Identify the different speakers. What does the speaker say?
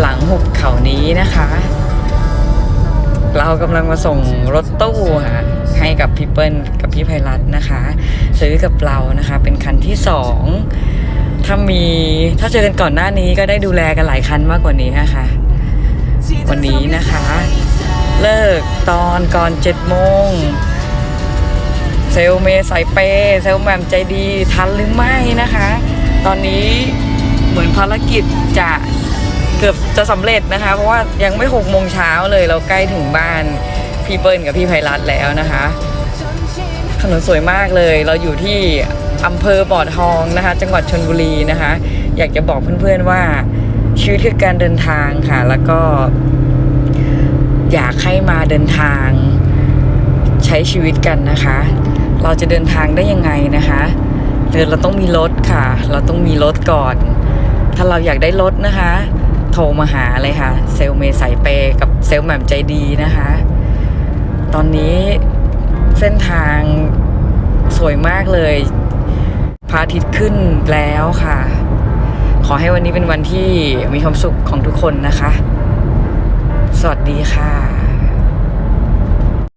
Speaker 1: หลังหุบเขานี้นะคะ เรากำลังมาส่งรถตู้ค่ะให้กับพี่เปิ้ลกับพี่ไพรัตนะคะ ซื้อกับเรานะคะ เป็นคันที่สองถ้ามีถ้าเจอกันก่อนหน้านี้ก็ได้ดูแลกันหลายคันมากกว่านี้นะคะ วันนี้นะคะ เลิกตอนก่อนเจ็ดโมงเซลเมย์สายเปย์เซลแมมใจดีทันหรือไม่นะคะ ตอนนี้เหมือนภารกิจจะ กือบจะสำเร็จนะคะ เพราะว่ายังไม่หกโมงเช้าเลยเราใกล้ถึงบ้านพี่เปิ้ลกับพี่ไพรัตแล้วนะคะถนนสวยมากเลย เราอยู่ที่อำเภอบ่อทองนะคะ จังหวัดชนบุรีนะคะ อยากจะบอกเพื่อนๆว่าชีวิตคือการเดินทางค่ะ แล้วก็ อยากให้มาเดินทาง ใช้ชีวิตกันนะคะ เราจะเดินทางได้ยังไงนะคะเดินเราต้องมีรถค่ะ เราต้องมีรถก่อน ถ้าเราอยากได้รถนะคะ โทรมาหาเลยค่ะ เซลเมย์สายเปกับเซลแหม่มใจดีนะคะ ตอนนี้เส้นทางสวยมากเลยพระอาทิตย์ขึ้นแล้วค่ะ ขอให้วันนี้เป็นวันที่มีความสุขของทุกคนนะคะ สวัสดีค่ะ